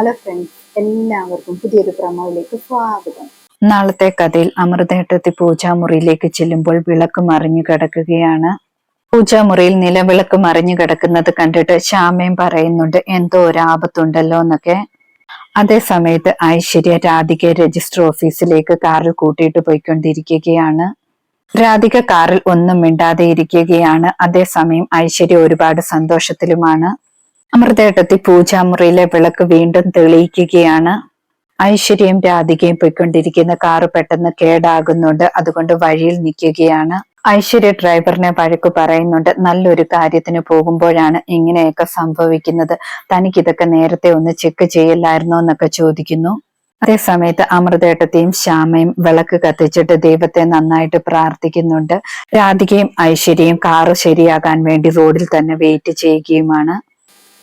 Hello friends എല്ലാവർക്കും പുതിയൊരു പ്രമോയിലേക്ക് സ്വാഗതം. നാളത്തെ കഥയിൽ അമൃതേട്ടത്തി പൂജാമുറിയിലേക്ക് ചെല്ലുമ്പോൾ വിളക്ക് മറിഞ്ഞു കിടക്കുകയാണ്. പൂജാമുറിയിൽ നിലവിളക്ക് മറിഞ്ഞു കിടക്കുന്നത് കണ്ടിട്ട് ശ്യാമയും പറയുന്നുണ്ട് എന്തോ ഒരു ആപത്തുണ്ടല്ലോ എന്നൊക്കെ. അതേ സമയത്ത് ഐശ്വര്യ രാധിക രജിസ്റ്റർ ഓഫീസിലേക്ക് കാറിൽ കൂട്ടിയിട്ട് പോയിക്കൊണ്ടിരിക്കുകയാണ്. രാധിക കാറിൽ ഒന്നും മിണ്ടാതെ ഇരിക്കുകയാണ്. അതേസമയം ഐശ്വര്യ ഒരുപാട് സന്തോഷത്തിലുമാണ്. അമൃതേട്ടത്തി പൂജാമുറിയിലെ വിളക്ക് വീണ്ടും തെളിയിക്കുകയാണ്. ഐശ്വര്യം രാധികയും പോയിക്കൊണ്ടിരിക്കുന്ന കാറ് പെട്ടെന്ന് കേടാകുന്നുണ്ട്. അതുകൊണ്ട് വഴിയിൽ നിൽക്കുകയാണ്. ഐശ്വര്യ ഡ്രൈവറിനെ വഴക്ക് പറയുന്നുണ്ട്. നല്ലൊരു കാര്യത്തിന് പോകുമ്പോഴാണ് ഇങ്ങനെയൊക്കെ സംഭവിക്കുന്നത്. തനിക്കിതൊക്കെ നേരത്തെ ഒന്ന് ചെക്ക് ചെയ്യില്ലായിരുന്നോ എന്നൊക്കെ ചോദിക്കുന്നു. അതേസമയത്ത് അമൃതേട്ടത്തെയും ശ്യാമയും വിളക്ക് കത്തിച്ചിട്ട് ദൈവത്തെ നന്നായിട്ട് പ്രാർത്ഥിക്കുന്നുണ്ട്. രാധികയും ഐശ്വര്യയും കാറ് ശരിയാകാൻ വേണ്ടി റോഡിൽ തന്നെ വെയിറ്റ് ചെയ്യുകയുമാണ്.